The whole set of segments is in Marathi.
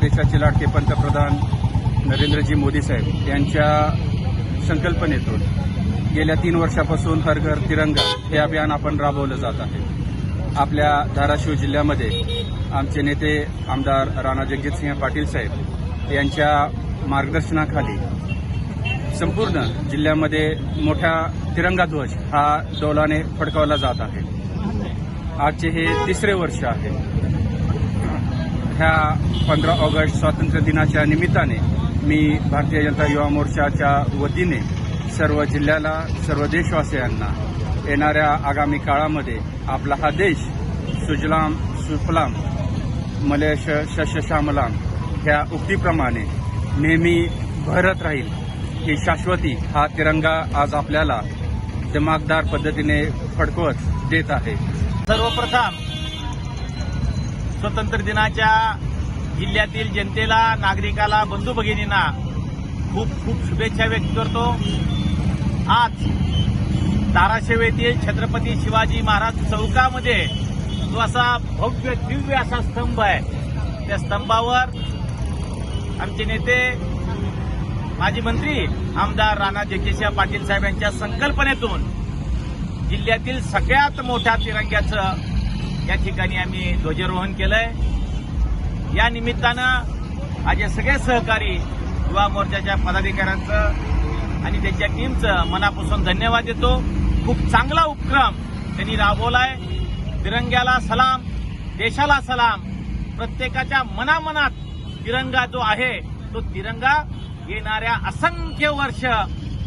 देशाचे लाडके पंतप्रधान नरेंद्रजी मोदी साहेब यांच्या संकल्पनेतून गेल्या तीन वर्षापासून हर घर तिरंगा हे अभियान आपण राबवलं जात आहे. आपल्या धाराशिव जिल्ह्यामध्ये आमचे नेते आमदार राणा जगजितसिंह पाटील साहेब यांच्या मार्गदर्शनाखाली संपूर्ण जिल्ह्यामध्ये मोठा तिरंगा ध्वज हा डोलाने फडकावला जात आहे. आजचे हे तिसरे वर्ष आहे. ह्या पंधरा ऑगस्ट स्वातंत्र्य दिनाच्या निमित्ताने मी भारतीय जनता युवा मोर्चाच्या वतीने सर्व जिल्ह्याला सर्व देशवासियांना येणाऱ्या आगामी काळामध्ये आपला हा देश सुजलाम सुफलाम मलेश शशश्यामलाम ह्या उक्तीप्रमाणे नेहमी भरत राहील ही शाश्वती हा तिरंगा आज आपल्याला दिमागदार पद्धतीने फडकवत देत आहे. सर्वप्रथम स्वतंत्र दिनाच्या जिल्ह्यातील जनतेला नागरिकाला बंधू भगिनींना खूप खूप शुभेच्छा व्यक्त करतो. आज धाराशिव येथील छत्रपती शिवाजी महाराज चौकामध्ये जो असा भव्य दिव्य असा स्तंभ आहे त्या स्तंभावर आमचे नेते माजी मंत्री आमदार राणा जगेशिया पाटील साहेब यांच्या संकल्पनेतून जिल्ह्यातील सगळ्यात मोठ्या तिरंग्याचं या ठिकाणी आम्ही ध्वजारोहण केलंय. या निमित्तानं माझे सगळे सहकारी युवा मोर्चाच्या पदाधिकाऱ्यांचं आणि त्यांच्या टीमचं मनापासून धन्यवाद देतो. खूप चांगला उपक्रम त्यांनी राबवलाय. तिरंग्याला सलाम देशाला सलाम. प्रत्येकाच्या मनामनात तिरंगा जो आहे तो तिरंगा येणाऱ्या असंख्य वर्ष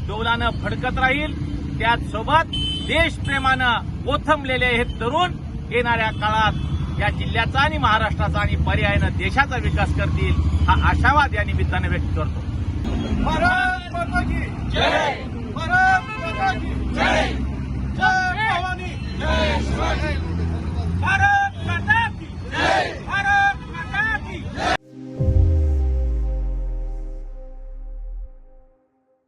डोलानं फडकत राहील. त्याचसोबत देशप्रेमानं ओथंबलेले हे तरुण येणाऱ्या काळात या जिल्ह्याचा आणि महाराष्ट्राचा आणि पर्यायानं देशाचा विकास करतील हा आशावाद या निमित्तानं व्यक्त करतो.